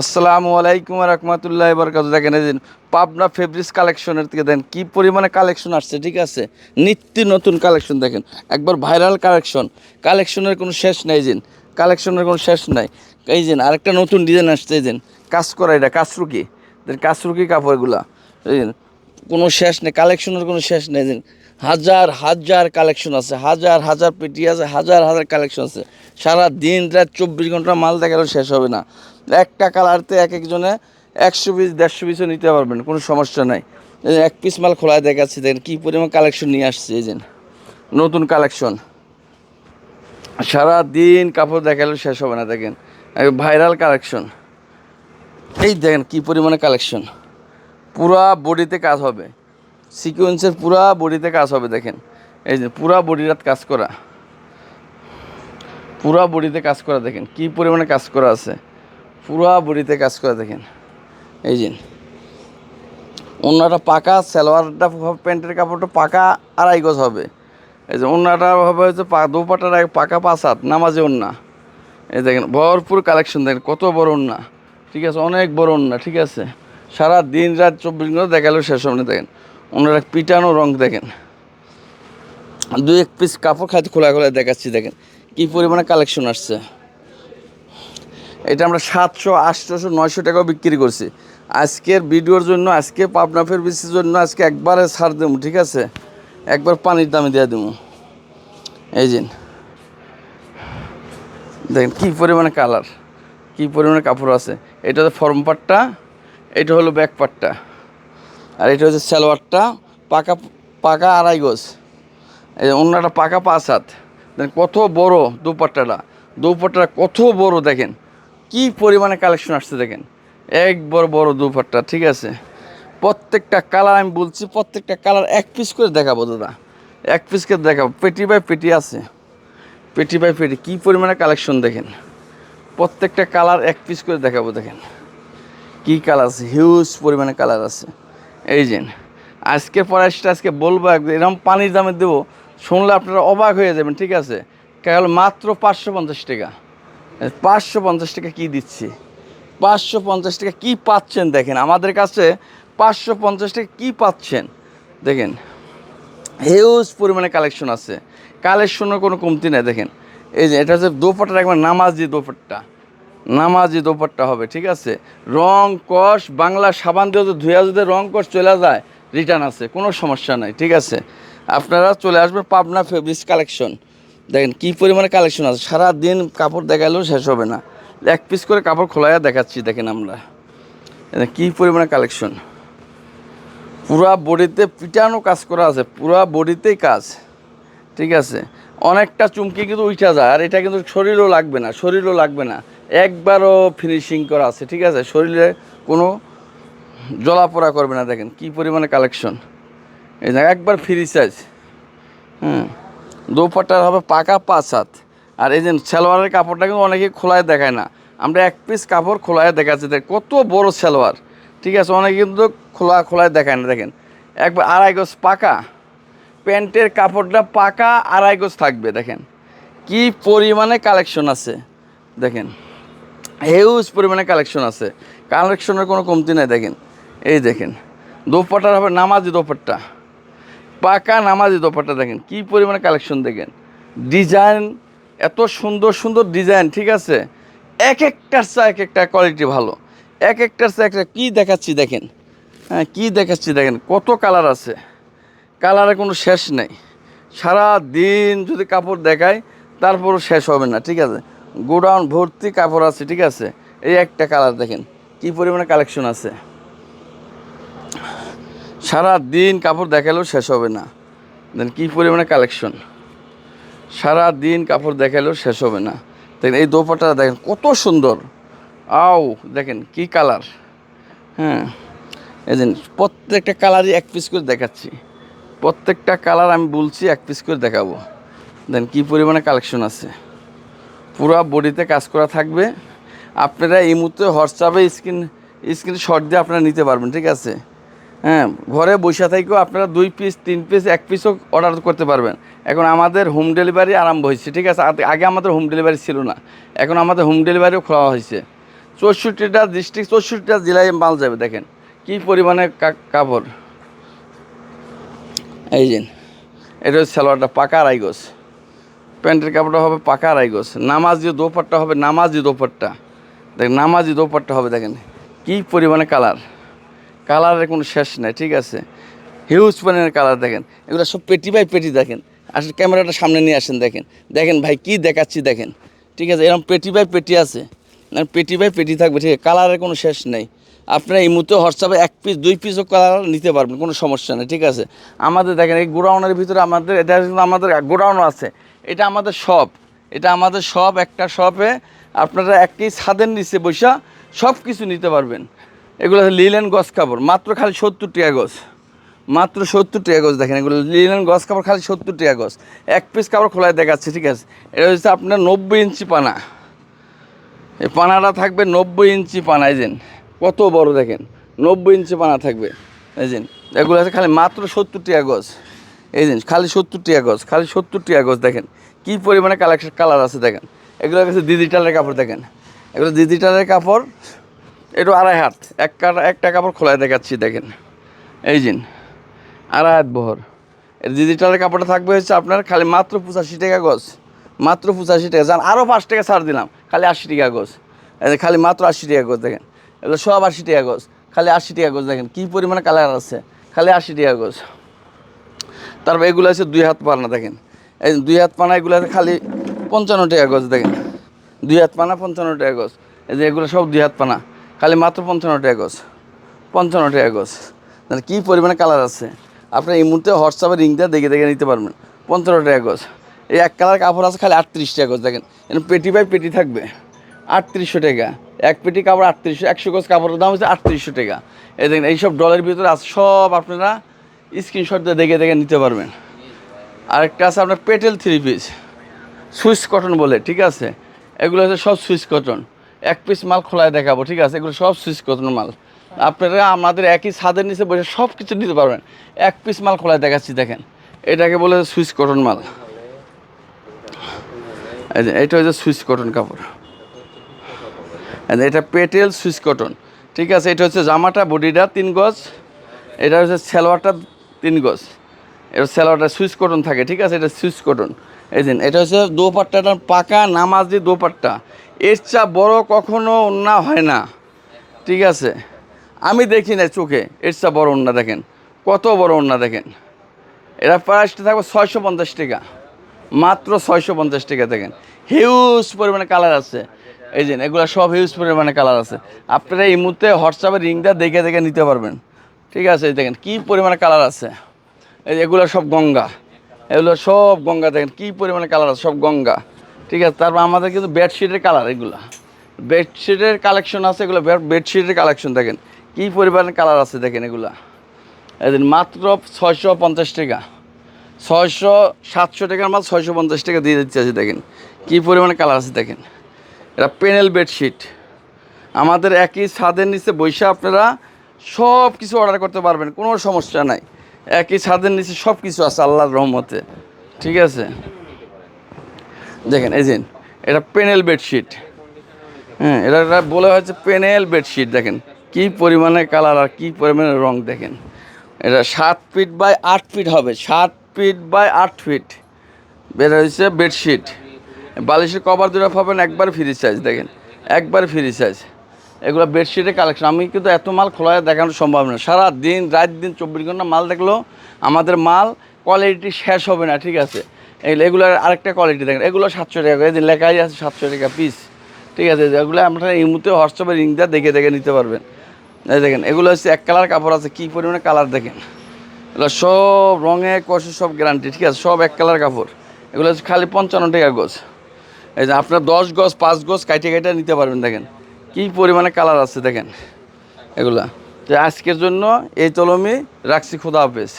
আসসালামু আলাইকুম রহমতুল্লাহ বরকাত দেখেন এই পাবনা ফেব্রিক্স কালেকশনের থেকে দেন কি পরিমাণে কালেকশন আসছে, ঠিক আছে? নিত্য নতুন কালেকশন দেখেন। একবার ভাইরাল কালেকশন। কালেকশনের কোনো শেষ নাই যেন কালেকশনের কোনো শেষ নাই। এই যে আরেকটা নতুন ডিজাইন আসছে এই যে। কাজ করা এটা কাসরুকি কাসরুকি কাপড়গুলা। এই কোনো শেষ নেই, কালেকশনের কোনো শেষ নেই দিন হাজার হাজার কালেকশন আছে, হাজার হাজার পেটি আছে, হাজার হাজার কালেকশন আছে। সারা দিন রাত চব্বিশ ঘণ্টা মাল দেখালেও শেষ হবে না। একটা কালারতে এক একজনে একশো পিস, দেড়শো পিসও নিতে পারবেন, কোনো সমস্যা নাই। এক পিস মাল খোলায় দেখাচ্ছি, দেখেন কী পরিমাণ কালেকশন নিয়ে আসছে, এই যে নতুন কালেকশন সারা দিন কাপড় দেখালেও শেষ হবে না, দেখেন। ভাইরাল কালেকশন এই দেখেন কী পরিমাণে কালেকশন পুরা বডিতে কাজ হবে। সিকোয়েন্সের পুরা বডিতে কাজ হবে, দেখেন। এই যে পুরা বডিরাত কাজ করা। পুরা বডিতে কাজ করা, দেখেন কি পরিমাণে কাজ করা আছে। পুরা বডিতে কাজ করে দেখেন। এই যে, অন্যটা পাকা, সালোয়ারটা প্যান্টের কাপড়টা পাকা, আড়াই গজ হবে। এই যে, অন্যটা হবে হচ্ছে দুপাটার পাকা পাঁচ হাত, নামাজে অন্যা। এই দেখেন, ভরপুর কালেকশন দেখেন, কত বড় অন্যা। ঠিক আছে, অনেক বড় অন্যা, ঠিক আছে। সারা দিন রাত চব্বিশ ঘণ্টা দেখালেও শেষ হবে না, দেখেন। ওনারা পিটানো রং দেখেন। দুই এক পিস কাপড় খাইতে খোলা খোলা দেখাচ্ছি, দেখেন। কি পরিমাণে কালেকশন আসছে। এটা আমরা সাতশো আটশোশো নয়শো টাকাও বিক্রি করছি। আজকের ভিডিওর জন্য, আজকে পাবনা ফের বিসির জন্য আজকে একবারে ছাড় দেবো, ঠিক আছে? একবার পানির দামে দিয়ে দেবো। এই যে, দেখেন কী পরিমাণে কালার, কী পরিমাণে কাপড় আছে। এটা হচ্ছে ফর্ম পাটটা, এটা হলো ব্যাক পাটটা, আর এটা হচ্ছে সালোয়ারটা, পাকা পাকা আড়াই গজ। এই অন্যটা পাকা পাঁচ হাত। দেখেন কত বড় দুপাট্টাটা দুপাট্টাটা কত বড়, দেখেন। কি পরিমাণে কালেকশন আসছে দেখেন? এক বড় বড় দুপাট্টা, ঠিক আছে? প্রত্যেকটা কালার আমি বলছি, প্রত্যেকটা কালার এক পিস করে দেখাবো দাদা। এক পিস করে দেখাবো। পেটি বাই পেটি আছে। পেটি বাই পেটি কী পরিমাণে কালেকশন দেখেন? প্রত্যেকটা কালার এক পিস করে দেখাবো দেখেন। কী কালার আছে? হিউজ পরিমাণে কালার আছে। এই যে, আজকে প্রাইসটা আজকে বলব এরকম পানির দামে দেবো। শুনলে আপনারা অবাক হয়ে যাবেন, ঠিক আছে? কেবল মাত্র পাঁচশো পঞ্চাশ টাকা। পাঁচশো পঞ্চাশ টাকা কী দিচ্ছি? পাঁচশো পঞ্চাশ টাকা কী পাচ্ছেন দেখেন, আমাদের কাছে পাঁচশো পঞ্চাশ টাকা কী পাচ্ছেন? দেখেন হিউজ পরিমাণে কালেকশন আছে। কালেকশনের কোনো কমতি নেই, দেখেন। এই যে, এটা হচ্ছে দোপাট্টা একবার নামাজি দোপাট্টা। নামাজি দোপাট্টা হবে, ঠিক আছে? রং কষ, বাংলা সাবান দিয়ে যদি ধুয়া যদি রং কষ চলে যায় রিটার্ন আছে, কোনো সমস্যা নাই, ঠিক আছে? আপনারা চলে আসবেন পাবনা ফেব্রিক্স কালেকশন দেখেন কী পরিমাণে কালেকশন আছে। সারা দিন কাপড় দেখালেও শেষ হবে না। এক পিস করে কাপড় খোলাইয়া দেখাচ্ছি, দেখেন আমরা। কী পরিমাণে কালেকশন পুরা বডিতে পিটানো কাজ করা আছে, পুরা বডিতেই কাজ। ঠিক আছে? অনেকটা চুমকি কিন্তু উঠা যায়, আর এটা কিন্তু শরীরও লাগবে না, শরীরও লাগবে না। একবারও ফিনিশিং করা আছে, ঠিক আছে? শরীরে কোনো জলাপোড়া করবে না, দেখেন কি পরিমাণে কালেকশন এই একবার ফ্রি সাইজ হুম। দোপাট্টার হবে পাকা পাঁচ হাত। আর এই যে সালোয়ারের কাপড়টা কিন্তু অনেকে খোলায় দেখায় না। আমরা এক পিস কাপড় খোলায় দেখাচ্ছি। দেখ, কত বড় সালোয়ার। ঠিক আছে, অনেকে কিন্তু খোলা, খোলায় দেখায় না। দেখেন, একবার আড়াই গজ পাকা। প্যান্টের কাপড়টা পাকা আড়াই গজ থাকবে, দেখেন। কি পরিমাণে কালেকশন আছে। দেখেন হিউজ পরিমাণে কালেকশন আছে। কালেকশনের কোনো কমতি নাই, দেখেন। এই দেখেন, দোপাট্টার হবে নামাজি দোপাট্টা। পাকা নামাজি দোপাট্টা দেখেন, কি পরিমাণে কালেকশন দেখেন। ডিজাইন এত সুন্দর সুন্দর ডিজাইন ঠিক আছে? এক একটার চা এক একটা কোয়ালিটি ভালো। এক একটার চা একটা, কী দেখাচ্ছি দেখেন? হ্যাঁ কী দেখাচ্ছি দেখেন? কত কালার আছে? কালারের কোনো শেষ নেই। সারা দিন যদি কাপড় দেখায় তারপরও শেষ হবে না, ঠিক আছে? গোডাউন ভর্তি কাপড় আছে, ঠিক আছে? এই একটা কালার দেখেন, কি পরিমাণে কালেকশন আছে? সারা দিন কাপড় দেখালেও শেষ হবে না। দেন কি পরিমাণে কালেকশন সারা দিন কাপড় দেখালেও শেষ হবে না। দেখেন এই দোপাটা দেখেন কত সুন্দর। আও, দেখেন কি কালার হ্যাঁ এই প্রত্যেকটা কালারই এক পিস করে দেখাচ্ছি। প্রত্যেকটা কালার আমি বলছি এক পিস করে দেখাবো। দেন কি পরিমাণে কালেকশন আছে? পুরো বডিতে কাজ করা থাকবে। আপনারা এই মুহূর্তে হোয়াটসঅ্যাপে স্ক্রিন স্ক্রিন শট দিয়ে আপনারা নিতে পারবেন, ঠিক আছে? হ্যাঁ ঘরে বসে থেকেও আপনারা দুই পিস তিন পিস এক পিসও অর্ডার করতে পারবেন। এখন আমাদের হোম ডেলিভারি আরম্ভ হয়েছে, ঠিক আছে? আগে- আমাদের হোম ডেলিভারি ছিল না। এখন আমাদের হোম ডেলিভারিও খোলা হয়েছে। চৌষট্টিটা ডিস্ট্রিক্ট চৌষট্টিটা জেলায় মাল যাবে, দেখেন। কি পরিমাণে কাপড়। এই যে, এটা হচ্ছে সালোয়ারটা, পাকা গোছ প্যান্টের কাপড়টা হবে পাকা গোছ নামাজি দোপাট্টা হবে নামাজি দোপাট্টা। দেখেন নামাজি দোপাট্টা হবে, দেখেন। কি পরিমাণে কালার কালারের কোনো শেষ নাই, ঠিক আছে? হিউজ পরিমাণের কালার দেখেন। এগুলো সব পেটি বাই পেটি দেখেন। আসলে ক্যামেরাটা সামনে নিয়ে আসেন দেখেন। দেখেন ভাই, কি দেখাচ্ছি দেখেন। ঠিক আছে, এরকম পেটি বাই পেটি আছে। না পেটি বাই পেটি থাকবে, ঠিক আছে? কালারের কোনো শেষ নেই। আপনারা এই মুহূর্তে হোয়াটসঅ্যাপে এক পিস দুই পিসও কালার নিতে পারবেন, কোনো সমস্যা নেই, ঠিক আছে? আমাদের দেখেন, এই গোডাউনের ভিতরে আমাদের, এটা আমাদের গোডাউনও আছে। এটা আমাদের শপ এটা আমাদের সব একটা শপে আপনারা একটি ছাদের নিচে বৈশা সব কিছু নিতে পারবেন। এগুলো লিলেন গছ কাপড়। মাত্র খালি সত্তর টাকা গছ। মাত্র সত্তর টাকা গজ দেখেন, এগুলো লিলেন গছ কাপড় খালি সত্তর টাকা গজ এক পিস কাপড় খোলায় দেখাচ্ছে, ঠিক আছে? এটা হচ্ছে আপনার নব্বই ইঞ্চি পানা। এই পানাটা থাকবে নব্বই ইঞ্চি পানা, এই যেন কত বড় দেখেন, নব্বই ইঞ্চি পানা থাকবে, এই যেন এগুলো আছে খালি মাত্র সত্তর টাকা গজ এই যেন খালি সত্তর টাকা গজ খালি সত্তর টাকা গজ দেখেন। কী পরিমাণে কালেকশন কালার আছে দেখেন। এগুলো কাছে ডিজিটালের কাপড় দেখেন। এগুলো ডিজিটালের কাপড় একটু আড়াই হাত, এক কাটা একটা কাপড় খোলায় দেখাচ্ছি, দেখেন। এই জিন, আড়াই হাত বহর। ডিজিটালের কাপড়টা থাকবে হচ্ছে আপনার খালি মাত্র পঁচাশি টাকা গজ, মাত্র পঁচাশি টাকা। যান আরও পাঁচ টাকা ছাড় দিলাম, খালি আশি টাকা গজ। খালি মাত্র আশি টাকা গজ, দেখেন। এগুলো সব আশি টাকা গজ, খালি আশি টাকা গজ, দেখেন, কী পরিমাণে কালার আছে। খালি আশি টাকা গজ। তারপর এগুলো আছে দুই হাত পানা, দেখেন। এই দুই হাত পানা, এগুলো আছে খালি পঞ্চান্ন টাকা গজ, দেখেন। দুই হাত পানা, পঞ্চান্ন টাকা গজ। এই যে এগুলো সব দুই হাত পানা। খালি মাত্র পঞ্চান্ন টাকা গজ। পঞ্চান্ন টাকা গজ। তাহলে কী পরিমাণে কালার আছে? আপনার এই মুহূর্তে হোয়াটসঅ্যাপে রিংটা দেখে দেখে নিতে পারবেন। পঞ্চান্ন টাকা এই এক কালার কাপড় আছে খালি আটত্রিশ টাকা দেখেন। এখানে পেটি বাই পেটি থাকবে। আটত্রিশশো টাকা। এক পেটি কাপড় আটত্রিশশো, একশো গজ কাপড়ের দাম হচ্ছে আটত্রিশশো টাকা। এই দেখেন, এইসব ডলের ভিতরে আছে, সব আপনারা স্ক্রিনশট দিয়ে দেখে দেখে নিতে পারবেন। আরেকটা আছে আপনার Patel three piece Swiss cotton বলে, ঠিক আছে? এগুলো হচ্ছে সব সুইস কটন এক পিস মাল খোলায় দেখাবো, ঠিক আছে? এগুলো সব সুইচ কটন মাল। আপনারা আমাদের একই ছাদের নিচে বসে সব কিছু নিতে পারবেন। এক পিস মাল খোলায় দেখাচ্ছি, দেখেন। এটাকে বলে সুইচ কটন মাল। এটা হচ্ছে সুইচ কটন কাপড়। এটা পেটেল সুইচ কটন ঠিক আছে, এটা হচ্ছে জামাটা, বডিটা তিন গজ। এটা হচ্ছে সালোয়ারটা তিন গজ। এটা সালোয়ারটা সুইচ কটন থাকে, ঠিক আছে? এটা সুইচ কটন এই দিন এটা হচ্ছে দোপাট্টাটা পাকা নামাজি দোপাট্টা। এর চা বড় কখনো অন্যা হয় না। ঠিক আছে? আমি দেখি না চোখে, এর চা বড় অন্যা দেখেন। কত বড় অন্যা দেখেন। এরা প্রাইসটা থাকবে ছয়শো পঞ্চাশ টাকা। মাত্র ছয়শো পঞ্চাশ টাকা দেখেন। হিউজ পরিমাণে কালার আছে। এই যে, এগুলো সব হিউজ পরিমাণে কালার আছে। আপনারা এই মুহূর্তে হোয়াটসঅ্যাপে রিংটা দেখে দেখে নিতে পারবেন। ঠিক আছে? এই দেখেন, কী পরিমাণে কালার আছে। এই এগুলো সব গঙ্গা। এগুলো সব গঙ্গা দেখেন, কী পরিমাণে কালার আছে? সব গঙ্গা। ঠিক আছে, তারপর আমাদের কিন্তু বেডশিটের কালার এগুলো। বেডশিটের কালেকশন আছে এগুলো বেডশিটের কালেকশন দেখেন, কী পরিমাণে কালার আছে দেখেন এগুলা। এদিন মাত্র ছয়শো পঞ্চাশ টাকা, ছয়শো সাতশো টাকার মাল ছয়শো পঞ্চাশ টাকা দিয়ে দিচ্ছে আছে দেখেন, কী পরিমাণে কালার আছে দেখেন। এটা পেনেল বেডশিট আমাদের একই ছাদের নিচে বৈশা আপনারা সব কিছু অর্ডার করতে পারবেন, কোনো সমস্যা নাই। একই ছাদের নিচে সব কিছু আছে, আল্লাহর রহমতে। ঠিক আছে? দেখেন, এই এটা পেনেল বেডশিট। হ্যাঁ এটা এটা বলা হয়েছে পেনেল বেডশিট, দেখেন। কি পরিমাণে কালার আর কি পরিমাণে রং, দেখেন। এটা সাত ফিট বাই আট ফিট হবে, সাত ফিট বাই আট ফিট। বের হয়েছে বেডশিট। বালিশের কভার দুটো পাবেন, একবার ফ্রি সাইজ, দেখেন। একবার ফ্রি সাইজ। এগুলো বেডশিটের কালেকশন। আমি কিন্তু এত মাল খোলায় দেখানো সম্ভব না। সারা দিন, রাত দিন, চব্বিশ ঘণ্টা মাল দেখলেও আমাদের মাল কোয়ালিটি শেষ হবে না, ঠিক আছে? এগুলো, এগুলোর আরেকটা কোয়ালিটি দেখেন। এগুলো সাতশো টাকা করে লেখাই আছে সাতশো টাকা পিস ঠিক আছে এগুলো আপনারা এই মুহূর্তে হোয়াটসঅ্যাপে রিংটা দেখে দেখে নিতে পারবেন। এই দেখেন, এগুলো হচ্ছে এক কালার কাপড় আছে, কী পরিমাণে কালার দেখেন? এগুলো সব রঙে, কষে সব গ্যারান্টি ঠিক আছে? সব এক কালার কাপড়। এগুলো হচ্ছে খালি পঞ্চান্ন টাকা গজ। এই যে আপনার দশ গজ, পাঁচ গজ কাইটে কাইটে নিতে পারবেন, দেখেন। কী পরিমাণে কালার আছে, দেখেন। এগুলা। তো আজকের জন্য এই তলমি রাখছি, খোদা হাফেজ।